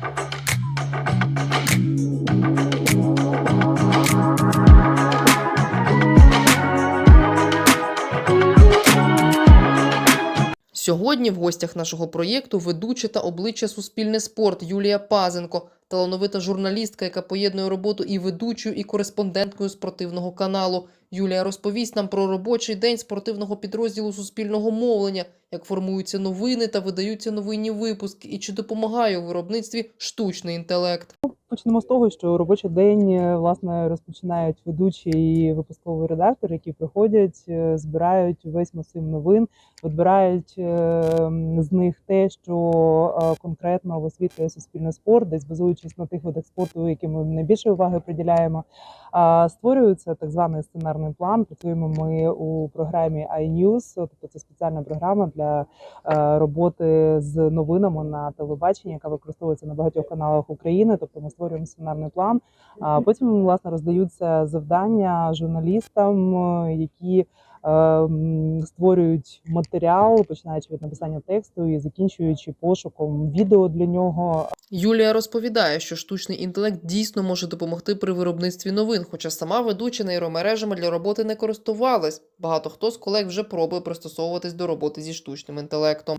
Thank you. Сьогодні в гостях нашого проєкту ведуча та обличчя Суспільне спорт Юлія Пазенко, талановита журналістка, яка поєднує роботу і ведучою, і кореспонденткою спортивного каналу. Юлія розповість нам про робочий день спортивного підрозділу суспільного мовлення, як формуються новини та видаються новинні випуски, і чи допомагає у виробництві штучний інтелект. Почнемо з того, що робочий день е, власне розпочинають ведучі і випусковий редактор, які приходять, е, збирають весь масив новин, відбирають е, з них те, що конкретно висвітлює суспільний спорт, десь базуючись на тих видах спорту, яким ми найбільше уваги приділяємо. Створюється так званий сценарний план. Працюємо ми у програмі iNews, тобто це спеціальна програма для роботи з новинами на телебаченні, яка використовується на багатьох каналах України. Тобто ми створюємо сценарний план. А потім власне роздаються завдання журналістам, які е, створюють матеріал, починаючи від написання тексту і закінчуючи пошуком відео для нього. Юлія розповідає, що штучний інтелект дійсно може допомогти при виробництві новин, хоча сама ведуча нейромережами для роботи не користувалась. Багато хто з колег вже пробує пристосовуватись до роботи зі штучним інтелектом.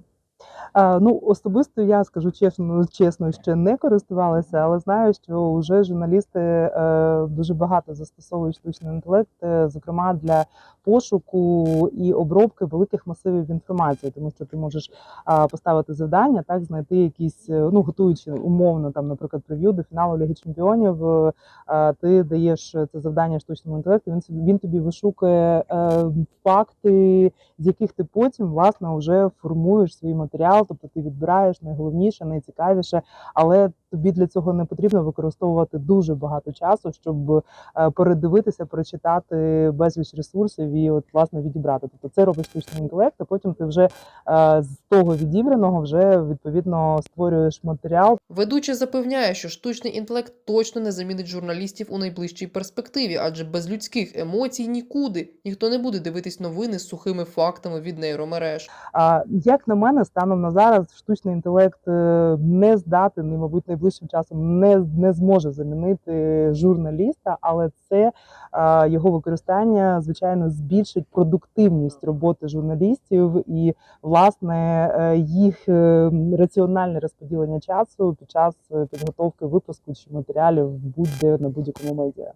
А, ну, особисто я скажу чесно, чесно, ще не користувалася, але знаю, що вже журналісти е, дуже багато застосовують штучний інтелект, е, зокрема для пошуку і обробки великих масивів інформації, тому що ти можеш поставити завдання, так знайти якісь, е, ну готуючи умовно там, наприклад, прев'ю до фіналу Ліги Чемпіонів. е, ти даєш це завдання штучному інтелекту. Він він тобі вишукує е, факти, з яких ти потім власне вже формуєш свій матеріал, тобто ти відбираєш найголовніше, найцікавіше, але тобі для цього не потрібно використовувати дуже багато часу, щоб е, передивитися, прочитати безліч ресурсів і от власне відібрати. Тобто це робить штучний інтелект, а потім ти вже е, з того відібраного вже відповідно створюєш матеріал. Ведуча запевняє, що штучний інтелект точно не замінить журналістів у найближчій перспективі, адже без людських емоцій нікуди ніхто не буде дивитись новини з сухими фактами від нейромереж. А як на мене, станом на зараз штучний інтелект е, не здатний, мабуть, найближчим часом не, не зможе замінити журналіста, але це е, його використання, звичайно, збільшить продуктивність роботи журналістів і власне е, їх е, раціональне розподілення часу під час е, підготовки випуску чи матеріалів будь-де на будь-якому медіа.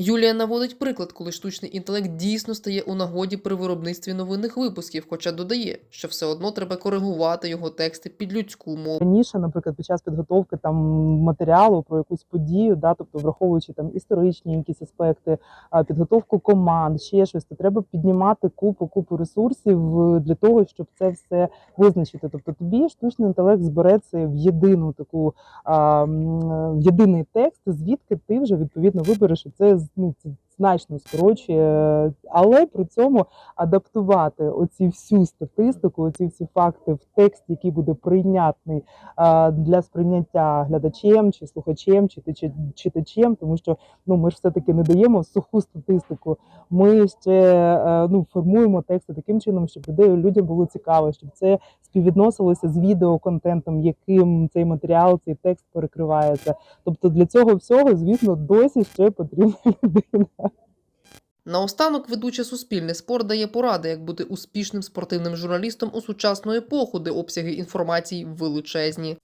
Юлія наводить приклад, коли штучний інтелект дійсно стає у нагоді при виробництві новинних випусків, хоча додає, що все одно треба коригувати його тексти під людську мову. раніше, наприклад, під час підготовки там матеріалу про якусь подію, да, тобто враховуючи там історичні якісь аспекти, підготовку команд, ще щось, то треба піднімати купу купу ресурсів е, для того, щоб це все визначити. Тобто тобі штучний інтелект збере це в єдину таку в єдиний текст, звідки ти вже відповідно вибереш це ну, це значно скорочує, але при цьому адаптувати оці всю статистику, оці всі факти в текст, який буде прийнятний для сприйняття глядачем чи слухачем, чи читачем, тому що ну ми ж все таки не даємо суху статистику. Ми ще е, ну формуємо тексти таким чином, щоб людей людям було цікаво, щоб це співвідносилося з відеоконтентом, яким цей матеріал, цей текст перекривається. Тобто для цього всього, звісно, досі ще потрібна людина. Наостанок ведуче Суспільне спорт дає поради, як бути успішним спортивним журналістом у сучасну епоху, де обсяги інформації величезні.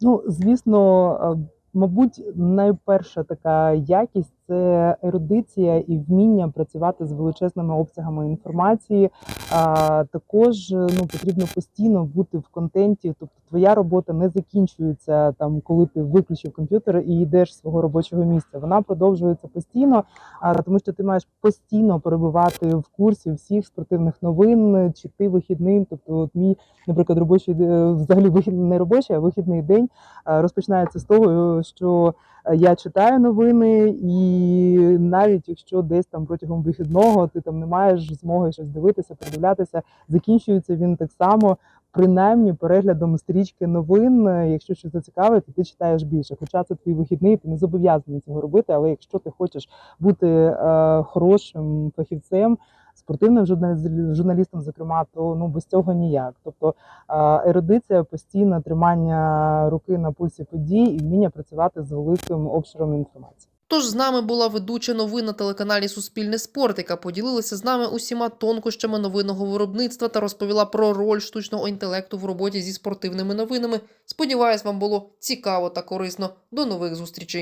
Ну, звісно, е, мабуть, найперша така якість це ерудиція і вміння працювати з величезними обсягами інформації. А також е, ну потрібно постійно бути в контенті. Тобто, твоя робота не закінчується там, коли ти виключив комп'ютер і йдеш з свого робочого місця. Вона продовжується постійно, а тому що ти маєш постійно перебувати в курсі всіх спортивних новин, чи ти вихідним. Тобто, от мій, наприклад, робочий е, взагалі вихід не робочий, а вихідний день розпочинається з того, що я читаю новини, і навіть якщо десь там протягом вихідного ти там не маєш змоги щось дивитися, передивлятися, закінчується він так само. Принаймні переглядом стрічки новин, Е, якщо щось зацікавить, то ти читаєш більше. Хоча це твій вихідний, ти не зобов'язаний цього робити. Але якщо ти хочеш бути е, хорошим фахівцем, спортивним журналістом, зокрема, то ну без цього ніяк. Тобто ерудиція, постійне тримання руки на пульсі подій і вміння працювати з великим обширом інформації. Тож з нами була ведуча новин на телеканалі Суспільне спорт, яка поділилася з нами усіма тонкощами новинного виробництва та розповіла про роль штучного інтелекту в роботі зі спортивними новинами. Сподіваюсь, вам було цікаво та корисно. До нових зустрічей.